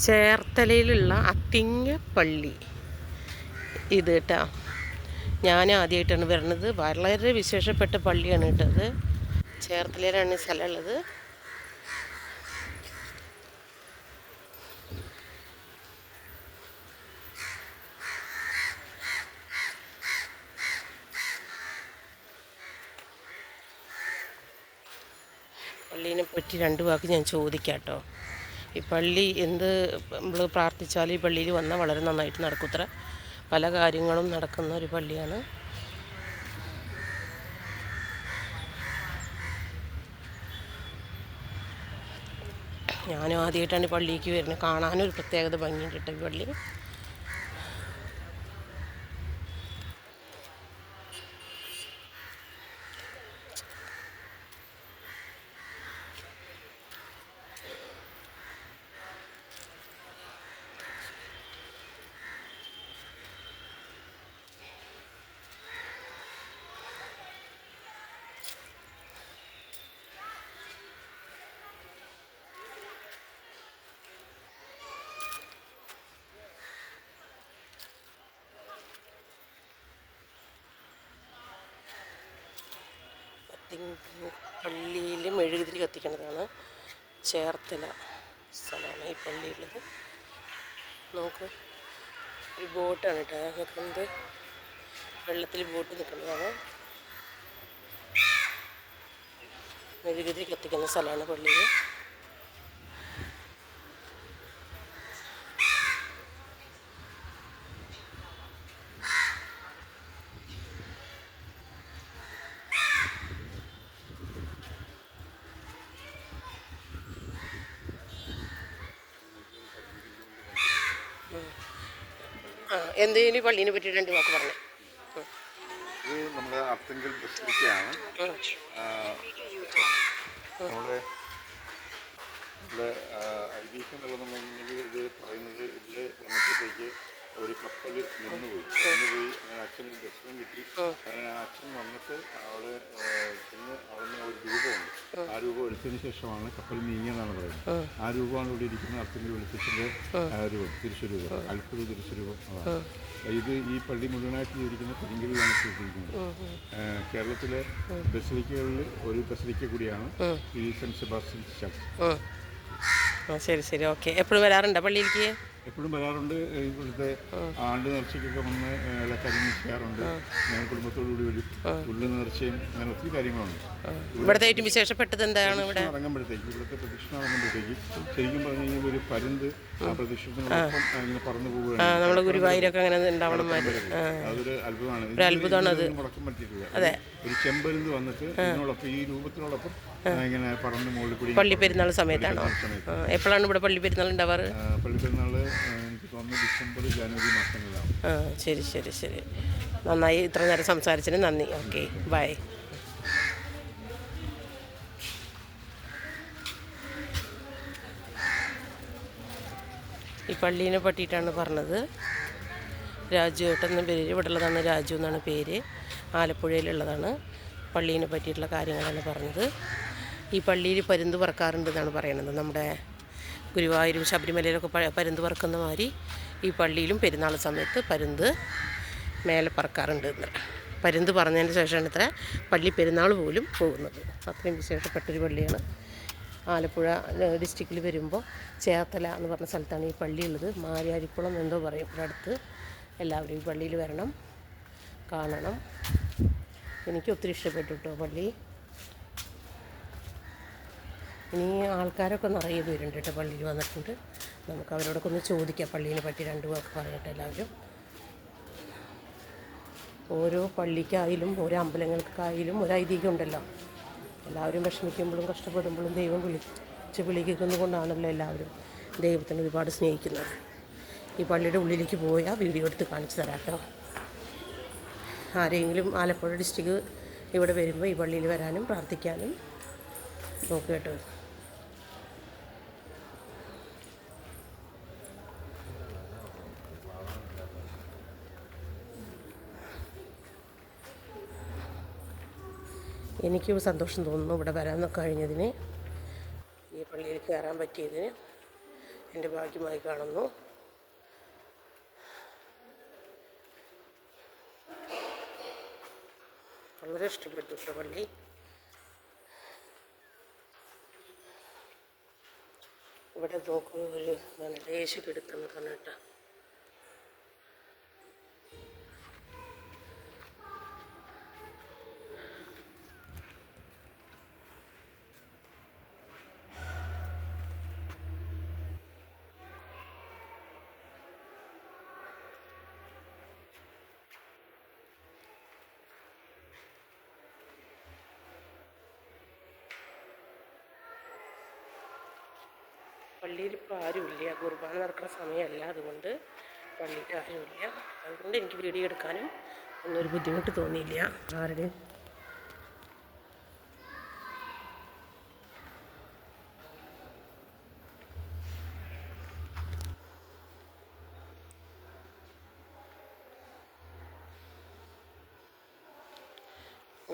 ചേർത്തലയിലുള്ള അത്തിങ്ങ പള്ളി. ഇത് കേട്ടോ. ഞാൻ ആദ്യമായിട്ടാണ് വരുന്നത്. വളരെ വിശേഷപ്പെട്ട പള്ളിയാണ് കേട്ടത് ചേർത്തലയിലാണ് സ്ഥലമുള്ളത് പള്ളീനെ പറ്റി രണ്ട് വാക്ക് ഞാൻ ചോദിക്കാം കേട്ടോ. ഈ പള്ളി എന്ത് നമ്മൾ പ്രാർത്ഥിച്ചാലും ഈ പള്ളിയിൽ വന്നാൽ വളരെ നന്നായിട്ട് നടക്കുത്ര പല കാര്യങ്ങളും നടക്കുന്ന ഒരു പള്ളിയാണ്. ഞാനും ആദ്യമായിട്ടാണ് പള്ളിക്ക് വരുന്നത്. കാണാനും ഒരു പ്രത്യേകത ഭംഗിയുണ്ട് കേട്ടോ ഈ പള്ളി. പള്ളിയിൽ മെഴുകുതിരി കത്തിക്കുന്നതാണ് ചേർത്തല സ്ഥലമാണ് ഈ പള്ളിയുള്ളത് നമുക്ക് ഒരു ബോട്ടാണ് കേട്ടോ. നിൽക്കുന്നത് വെള്ളത്തിൽ ബോട്ട് നിൽക്കുന്നതാണ്. മെഴുകുതിരി കത്തിക്കുന്ന സ്ഥലമാണ് പള്ളിയിൽ ഈ പള്ളീനെ പറ്റി രണ്ട് വാക്ക് പറഞ്ഞു. ഇത് നമ്മുടെ അർത്തങ്കൽ ബസിലിക്കയാണ് നമ്മുടെ ഇവിടെ ഐതിഹ്യം എന്നുള്ളതെന്നുണ്ടെങ്കിൽ ഇത് പറയുന്നത് ഇതിൽ വന്നപ്പോഴത്തേക്ക് ഒരു കപ്പൽ നിന്നുപോയി. നിന്നുപോയി അങ്ങനെ അച്ഛന് ദർശനം കിട്ടി. അങ്ങനെ അച്ഛൻ വന്നിട്ട് അവിടെ ആ രൂപം എടുത്തതിന് ശേഷമാണ് കപ്പൽ നീങ്ങിയെന്നാണ് പറയുന്നത്. ആ. രൂപമാണ് ഇവിടെ ഇരിക്കുന്ന അർത്തങ്കൽ വെളിച്ചത്തിന്റെ രൂപം തിരുസ്വരൂപം അത്ഭുത തിരുസ്വരൂപം ഇത് ഈ പള്ളി മുഴുവനായിട്ട് ജീവിക്കുന്ന കരിങ്കലിലാണ് ചെയ്തിരിക്കുന്നത്. കേരളത്തിലെ ബസലിക്കകളിൽ ഒരു ബസലിക്ക കൂടിയാണ് ഈ സെന്റ് സെബാസ്റ്റ്യൻ ചർച്ച്. ശരി ശരി. ഓക്കെ. എപ്പോഴും വരാറുണ്ടോ പള്ളിയിലേക്ക്? എപ്പോഴും വരാറുണ്ട്. ഇവിടുത്തെ ആണ്ട് നേർച്ചയ്ക്കൊക്കെ വന്ന് ഇലക്കാര്യം നിൽക്കാറുണ്ട് ഞാൻ കുടുംബത്തോടുകൂടി വരും ഉള്ളു നേർച്ചയും അങ്ങനെ ഒത്തിരി കാര്യങ്ങളുണ്ട്. ഇവിടുത്തെ ഏറ്റവും വിശേഷപ്പെട്ടത് എന്താണ് ഇവിടെ? ഇറങ്ങുമ്പോഴത്തേക്ക് ഇവിടുത്തെ പ്രദക്ഷിണ ഇറങ്ങുമ്പോഴത്തേക്ക് ശരിക്കും പറഞ്ഞു കഴിഞ്ഞാൽ ഒരു പരുന്ത് ആ പ്രദക്ഷിണത്തിനൊപ്പം ഇങ്ങനെ പറന്നു പോവുകയാണ്. നമ്മുടെ ഗുരുവായൂരൊക്കെ അങ്ങനെ ഉണ്ടാവണം. അതൊരു അത്ഭുതമാണ്. ഒരു അത്ഭുതമാണ് അത്. മുടക്കം പറ്റിയിട്ടില്ല. ഒരു ചെമ്പരുന്ത് വന്നിട്ട് ഇതിനോടൊപ്പം ഈ രൂപത്തിനോടൊപ്പം പള്ളി പെരുന്നാൾ സമയത്താണോ? എപ്പോഴാണ് ഇവിടെ പള്ളി പെരുന്നാൾ ഉണ്ടാവാറ്? ആ ശരി ശരി ശരി. നന്നായി ഇത്ര നേരം സംസാരിച്ചതിന് നന്ദി. Okay bye. ഈ പള്ളീനെ പറ്റിയിട്ടാണ് പറഞ്ഞത്. രാജു ഏട്ടെന്ന പേര് ഇവിടെ ഉള്ളതാണ് രാജു എന്നാണ് പേര്. ആലപ്പുഴയിലുള്ളതാണ് പള്ളീനെ പറ്റിയിട്ടുള്ള കാര്യങ്ങളാണ് പറഞ്ഞത്. ഈ പള്ളിയിൽ പരുന്ത് പറക്കാറുണ്ട് എന്നാണ് പറയുന്നത് നമ്മുടെ ഗുരുവായൂരും ശബരിമലയിലൊക്കെ പരുന്ത് പറക്കുന്ന മാതിരി ഈ പള്ളിയിലും പെരുന്നാൾ സമയത്ത് പരുന്ത് മേലെ പറക്കാറുണ്ട് എന്ന്. പരുന്ത് പറഞ്ഞതിന് ശേഷമാണ് ഇത്ര പള്ളി പെരുന്നാൾ പോലും പോകുന്നത്. അത്രയും വിശേഷപ്പെട്ടൊരു പള്ളിയാണ്. ആലപ്പുഴ ഡിസ്ട്രിക്റ്റിൽ വരുമ്പോൾ ചേർത്തല എന്ന് പറഞ്ഞ സ്ഥലത്താണ് ഈ പള്ളി ഉള്ളത്. മാരിയാരിക്കുളം എന്തോ പറയും. ഇവിടെ അടുത്ത് എല്ലാവരും ഈ പള്ളിയിൽ വരണം കാണണം. എനിക്ക് ഒത്തിരി ഇഷ്ടപ്പെട്ടു കേട്ടോ പള്ളി. ഇനി ആൾക്കാരൊക്കെ നിറയെ പേരുണ്ട് കേട്ടോ. പള്ളിയിൽ വന്നിട്ടുണ്ട്. നമുക്ക് അവരോടൊക്കെ ഒന്ന് ചോദിക്കാം. പള്ളീനെ പറ്റി രണ്ട് വാക്ക് പറഞ്ഞിട്ട് എല്ലാവരും. ഓരോ പള്ളിക്കായാലും ഓരോ അമ്പലങ്ങൾക്കായാലും ഒരു ഐതിഹ്യം ഉണ്ടല്ലോ. എല്ലാവരും വിഷമിക്കുമ്പോഴും കഷ്ടപ്പെടുമ്പോഴും ദൈവം വിളിച്ച് വിളിക്കുന്നത് കൊണ്ടാണല്ലോ എല്ലാവരും ദൈവത്തിന് ഒരുപാട് സ്നേഹിക്കുന്നത്. ഈ പള്ളിയുടെ ഉള്ളിലേക്ക് പോയാൽ വീഡിയോ എടുത്ത് കാണിച്ചു തരാം കേട്ടോ. ആരെങ്കിലും ആലപ്പുഴ ഡിസ്ട്രിക്ട് ഇവിടെ വരുമ്പോൾ ഈ പള്ളിയിൽ വരാനും പ്രാർത്ഥിക്കാനും നോക്കുക കേട്ടോ. എനിക്ക് സന്തോഷം തോന്നുന്നു ഇവിടെ വരാൻ കഴിഞ്ഞതിന്. ഈ പള്ളിയിൽ കയറാൻ പറ്റിയതിന് എന്റെ ഭാഗ്യമായി കാണുന്നു. വളരെ ഇഷ്ടപ്പെട്ടു കേട്ടോ പള്ളി. ഇവിടെ നോക്കുമ്പോൾ ഒരു നല്ല ദേശ കിടക്കുന്ന കണ്ടിട്ട് പള്ളിയിൽ ഇപ്പോൾ ആരുമില്ല. കുർബാന നടക്കുന്ന സമയമല്ല. അതുകൊണ്ട് പള്ളിയിൽ ആരുമില്ല. അതുകൊണ്ട് എനിക്ക് വീഡിയോ എടുക്കാനും ഒന്നൊരു ബുദ്ധിമുട്ട് തോന്നിയില്ല. ആരുടെയും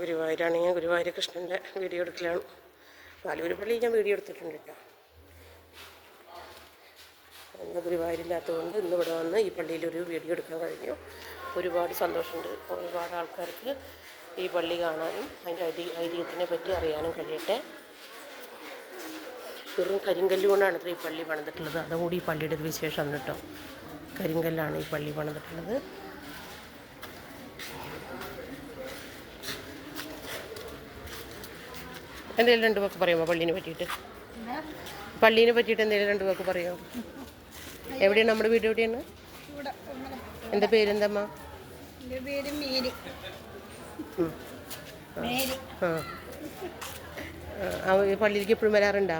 ഗുരുവായൂരാണെങ്കിൽ ഗുരുവായൂർ കൃഷ്ണന്റെ വീഡിയോ എടുക്കലാണ്. പാലൂര് പള്ളിയിൽ ഞാൻ വീഡിയോ എടുത്തിട്ടുണ്ട് കേട്ടോ. ഇന്ന് ഗുരുവായൂരില്ലാത്തതുകൊണ്ട് ഇന്ന് ഇവിടെ വന്ന് ഈ പള്ളിയിൽ ഒരു വീഡിയോ എടുക്കാൻ കഴിഞ്ഞു. ഒരുപാട് സന്തോഷമുണ്ട്. ഒരുപാട് ആൾക്കാർക്ക് ഈ പള്ളി കാണാനും അതിന്റെ ഐതി ഐതിഹ്യത്തിനെ പറ്റി അറിയാനും കഴിയട്ടെ. വെറും കരിങ്കല്ല് കൊണ്ടാണ് ഈ പള്ളി പണിതിട്ടുള്ളത്. അതുകൂടി ഈ പള്ളിയുടെ ഒരു വിശേഷം കേട്ടോ. കരിങ്കല്ലാണ് ഈ പള്ളി പണിതിട്ടുള്ളത്. എന്തെങ്കിലും രണ്ട് വാക്ക് പറയാമോ പള്ളീനെ പറ്റിയിട്ട്? പള്ളീനെ പറ്റിയിട്ട് എന്തെങ്കിലും രണ്ട് വാക്ക് പറയാമോ? എവിടെയാണ് നമ്മുടെ വീട് എവിടെയാണ്? എന്താ പേരെന്തമ്മ ഈ പള്ളിയിലേക്ക് എപ്പോഴും വരാറുണ്ടോ.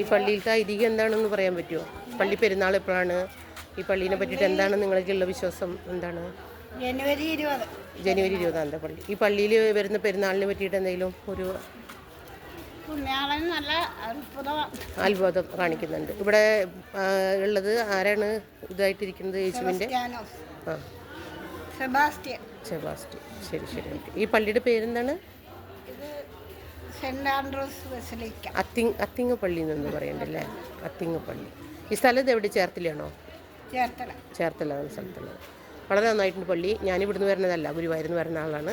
ഈ പള്ളിയിലത്തെ ഐതിഹ്യം എന്താണെന്ന് പറയാൻ പറ്റുമോ? പള്ളി പെരുന്നാൾ എപ്പോഴാണ്? ഈ പള്ളീനെ പറ്റിയിട്ട് എന്താണ് നിങ്ങൾക്കുള്ള വിശ്വാസം? എന്താണ്? ജനുവരി ഇരുപത്. ജനുവരി ഇരുപതാം തീയതി പള്ളി. ഈ പള്ളിയിൽ വരുന്ന പെരുന്നാളിനെ പറ്റിയിട്ട് എന്തെങ്കിലും ഒരു അത്ഭുതം കാണിക്കുന്നുണ്ട്. ഇവിടെ ഉള്ളത് ആരാണ് ഇതായിട്ടിരിക്കുന്നത് യേശുവിന്റെ? ആ. സെബാസ്റ്റ്യൻ. സെബാസ്റ്റ്യൻ. ശരി ശരി. ഓക്കെ ഈ പള്ളിയുടെ പേരെന്താണ്? Saint Andrews basilica. അത്തിങ് അത്തിങ്ങ പള്ളി എന്നൊന്ന് പറയണ്ടല്ലേ? അത്തിങ്ങ പള്ളി. ഈ സ്ഥലത്ത് എവിടെ ചേർത്തലയാണോ ചേർത്തല. ചേർത്തല എന്ന സ്ഥലത്തുള്ളത് വളരെ നന്നായിട്ടുണ്ട് പള്ളി. ഞാൻ ഇവിടുന്ന് വരുന്നതല്ല ഗുരുവായൂരിന്ന് വരുന്ന ആളാണ്.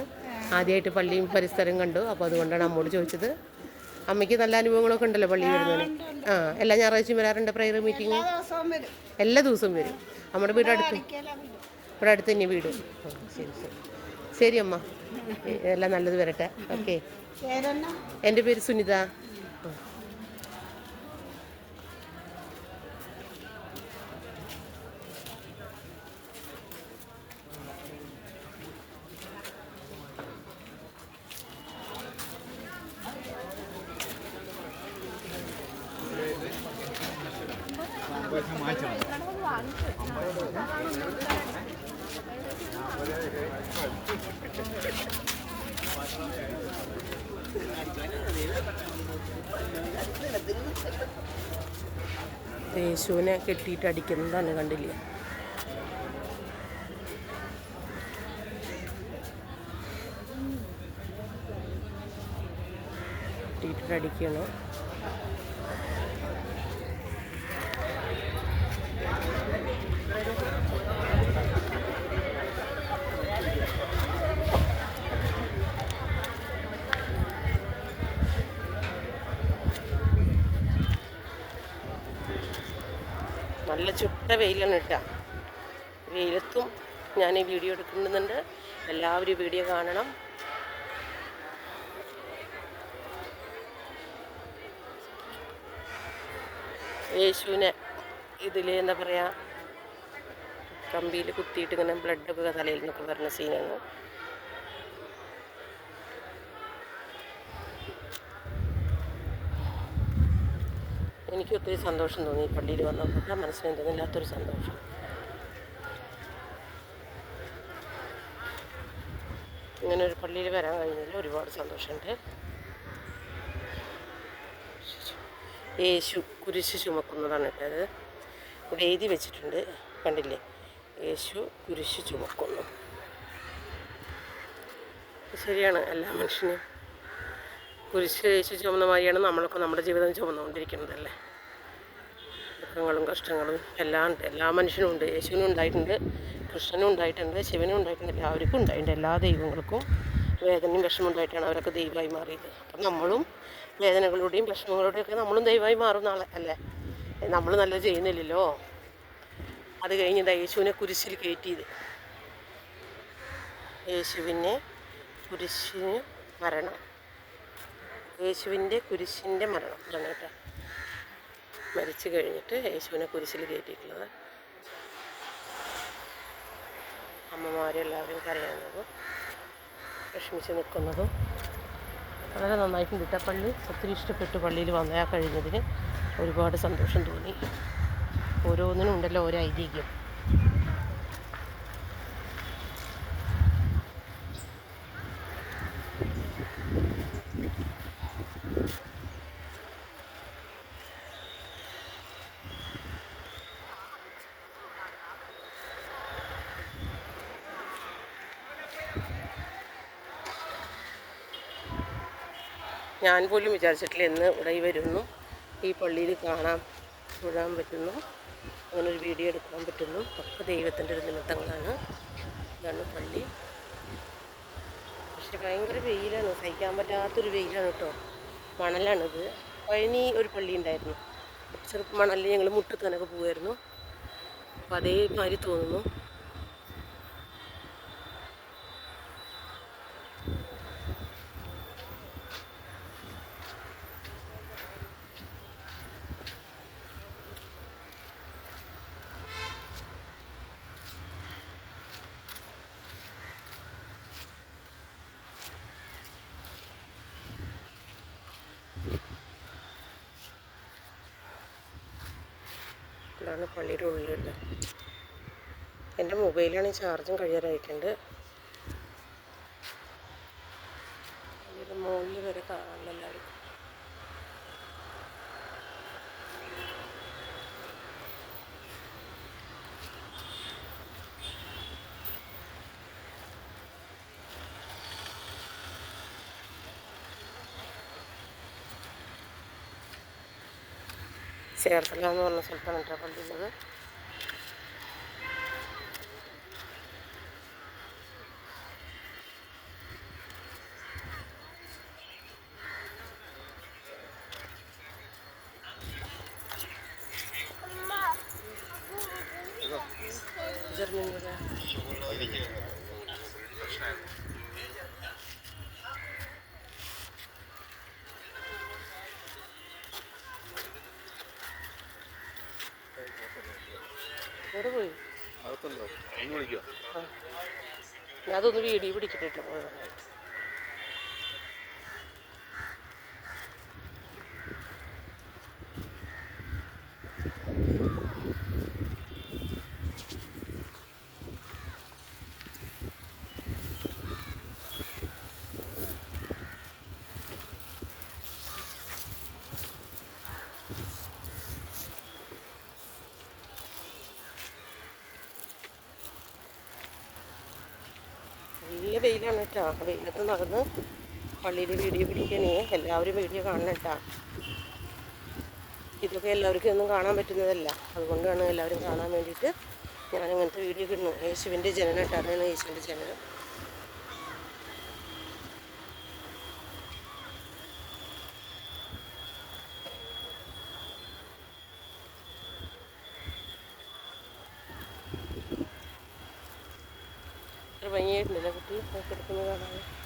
ആദ്യമായിട്ട് പള്ളിയും പരിസരം കണ്ടു. അപ്പോൾ അതുകൊണ്ടാണ് അമ്മോട് ചോദിച്ചത്. അമ്മയ്ക്ക് നല്ല അനുഭവങ്ങളൊക്കെ ഉണ്ടല്ലോ പള്ളി വരുന്നതിന്. ആ എല്ലാ ഞായറാഴ്ചയും വരാറുണ്ട് പ്രയർ മീറ്റിംഗ് എല്ലാ ദിവസവും വരും. നമ്മുടെ വീട് അടുത്ത്. ഇവിടെ അടുത്ത് തന്നെ വീട്. ശരി ശരി. ശരി അമ്മ. എല്ലാം നല്ലത് വരട്ടെ. ഓക്കെ. എന്റെ പേര് സുനിത. യേശുവിനെ കെട്ടിയിട്ട് അടിക്കുന്നതാണ് കണ്ടില്ല? കെട്ടിയിട്ട് അടിക്കണം. നല്ല വെയിലാണ് കേട്ടോ. വെയിലത്തും ഞാൻ ഈ വീഡിയോ എടുക്കുന്നുണ്ട്. എല്ലാവരും വീഡിയോ കാണണം. യേശുവിനെ ഇതിൽ എന്താ പറയുക കമ്പിയിൽ കുത്തിയിട്ട് ഇങ്ങനെ ബ്ലഡൊക്കെ തലയിൽ നിന്നൊക്കെ വരുന്ന സീനാണ് എനിക്ക് ഒത്തിരി സന്തോഷം തോന്നി പള്ളിയിൽ വന്നപ്പോൾ. മനസ്സിന് തോന്നില്ലാത്തൊരു സന്തോഷം. ഇങ്ങനെ ഒരു പള്ളിയിൽ വരാൻ കഴിഞ്ഞതിൽ ഒരുപാട് സന്തോഷമുണ്ട്. യേശു കുരിശ് ചുമക്കുന്നതാണ് കേട്ടത് ഇവിടെ എഴുതി വെച്ചിട്ടുണ്ട്. കണ്ടില്ലേ? യേശു കുരിശ് ചുമക്കുന്നു. ശരിയാണ് എല്ലാ മനുഷ്യനും കുരിശ് യേശു ചുമന്ന മാതിരിയാണ് നമ്മളൊക്കെ നമ്മുടെ ജീവിതം ചുമന്നുകൊണ്ടിരിക്കുന്നതല്ലേ? ദുഃഖങ്ങളും കഷ്ടങ്ങളും എല്ലാം ഉണ്ട്. എല്ലാ മനുഷ്യനും ഉണ്ട്. യേശുവിനും ഉണ്ടായിട്ടുണ്ട് കൃഷ്ണനും ഉണ്ടായിട്ടുണ്ട് ശിവനും ഉണ്ടായിട്ടുണ്ട് എല്ലാവർക്കും ഉണ്ടായിട്ടുണ്ട്. എല്ലാ ദൈവങ്ങൾക്കും വേദനയും വിഷമം ഉണ്ടായിട്ടാണ് അവരൊക്കെ ദൈവമായി മാറിയത്. അപ്പം നമ്മളും വേദനകളുടെയും വിഷമങ്ങളുടെയും ഒക്കെ നമ്മളും ദൈവമായി മാറും നാളെ അല്ലേ? നമ്മൾ നല്ല ചെയ്യുന്നില്ലല്ലോ. അത് കഴിഞ്ഞ് യേശുവിനെ കുരിശിൽ കയറ്റിയത്. യേശുവിനെ കുരിശിന് മരണം. യേശുവിന്റെ കുരിശിന്റെ മരണം. കേട്ടോ. മരിച്ചു കഴിഞ്ഞിട്ട് യേശുവിനെ കുരിശിൽ കയറ്റിയിട്ടുള്ളത്. അമ്മമാരെല്ലാവരും കരയുന്നതും വിഷമിച്ച് നിൽക്കുന്നതും വളരെ നന്നായിട്ടുണ്ട് വിട്ടപ്പള്ളി പള്ളി ഒത്തിരി ഇഷ്ടപ്പെട്ടു പള്ളിയിൽ വന്നയാ കഴിഞ്ഞതിന് ഒരുപാട് സന്തോഷം തോന്നി. ഓരോന്നിനും ഉണ്ടല്ലോ ഓരോ ഐതിഹ്യം. ഞാൻ പോലും വിചാരിച്ചിട്ടില്ല എന്ന് ഇവിടെ വരുന്നു. ഈ പള്ളിയിൽ കാണാൻ തൊഴാൻ പറ്റുന്നു. അങ്ങനെ ഒരു വീഡിയോ എടുക്കാൻ പറ്റുന്നു. ഒക്കെ ദൈവത്തിന്റെ ഒരു നിമിത്തങ്ങളാണ് ഇതാണ് പള്ളി. പക്ഷെ ഭയങ്കര വെയിലാണ്. സഹിക്കാൻ പറ്റാത്തൊരു വെയിലാണ് കേട്ടോ. മണലാണിത്. പഴനി ഒരു പള്ളി ഉണ്ടായിരുന്നു. ചെറുപ്പം മണലിൽ ഞങ്ങൾ മുട്ടത്തനൊക്കെ പോകുമായിരുന്നു അപ്പോൾ അതേമാതിരി തോന്നുന്നു. ഇതാണ് പള്ളിയുടെ ഉള്ളിലുള്ള എന്റെ മൊബൈലാണ് ചാർജും കഴിയാറായിട്ടുണ്ട്. മുകളിൽ വരെ കാണാനുള്ള എല്ലാവരും ചേർത്തല എന്ന് പറഞ്ഞ സ്ഥലത്താണ് കേട്ടോ പള്ളിയുള്ളത് ജർമ്മൻ വരെ എവിടെ പോയി. അതൊന്ന് വീഡിയോ പിടിക്കട്ടെ വെയിലാണ് കേട്ടോ. വെയിലത്ത് നടന്ന് പള്ളിയിൽ വീഡിയോ പിടിക്കണേ എല്ലാവരും വീഡിയോ കാണണം കേട്ടോ. ഇതൊക്കെ എല്ലാവർക്കും ഒന്നും കാണാൻ പറ്റുന്നതല്ല. അതുകൊണ്ടാണ് എല്ലാവരും കാണാൻ വേണ്ടിയിട്ട് ഞാൻ ഇങ്ങനത്തെ വീഡിയോ കിട്ടുന്നു യേശുവിന്റെ ജനനം കേട്ടോ. യേശുവിന്റെ ജനനം ഒരു ഭംഗിയായിട്ടുണ്ടല്ലേ കുട്ടി കിടക്കുന്നത് കാണാൻ ഈ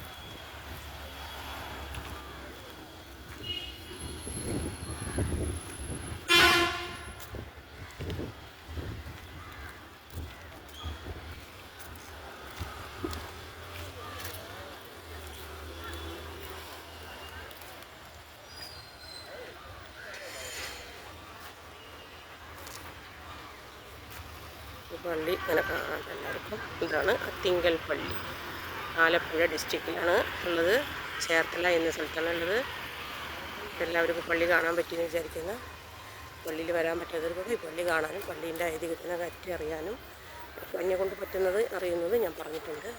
പള്ളി കാണാം എല്ലാവർക്കും ഇതാണ് അത്തിങ്കൽ പള്ളി. ആലപ്പുഴ ഡിസ്ട്രിക്റ്റിലാണ് ഉള്ളത്. ചേർത്തല എന്ന സ്ഥലത്താണ് ഉള്ളത്. എല്ലാവർക്കും പള്ളി കാണാൻ പറ്റിയെന്ന് വിചാരിക്കുന്നു. പള്ളിയിൽ വരാൻ പറ്റാത്തവർക്കൊക്കെ ഈ പള്ളി കാണാനും പള്ളീന്റെ ഐതിഹ്യത്തിനെ പറ്റി അറിയാനും എന്നെ കൊണ്ട് പറ്റുന്നത് അറിയുന്നത് ഞാൻ പറഞ്ഞിട്ടുണ്ട്.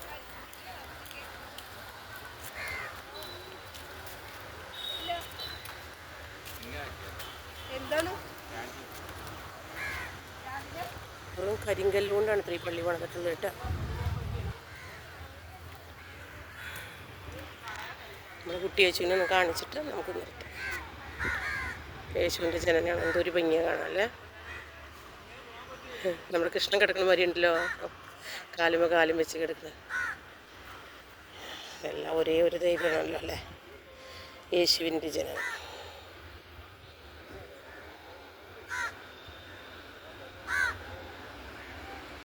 കരിങ്കല്ലുകൊണ്ടാണ് ഇത്ര ഈ പള്ളി പണിതിട്ടുള്ളത് കേട്ടോ. നമ്മൾ കുട്ടി യേശുവിനെ ഒന്ന് കാണിച്ചിട്ട് നമുക്ക് നിർത്താം. യേശുവിന്റെ ജനനാണ് എന്തൊരു ഭംഗിയാണ് കാണാമല്ലേ നമ്മൾ കൃഷ്ണൻ കിടക്കുന്ന മാതിരി ഉണ്ടല്ലോ. കാലുമ കാലും വെച്ച് കിടക്കുന്നത്. എല്ലാം ഒരേ ഒരു ദൈവമാണല്ലോ അല്ലേ? യേശുവിന്റെ ജനനം.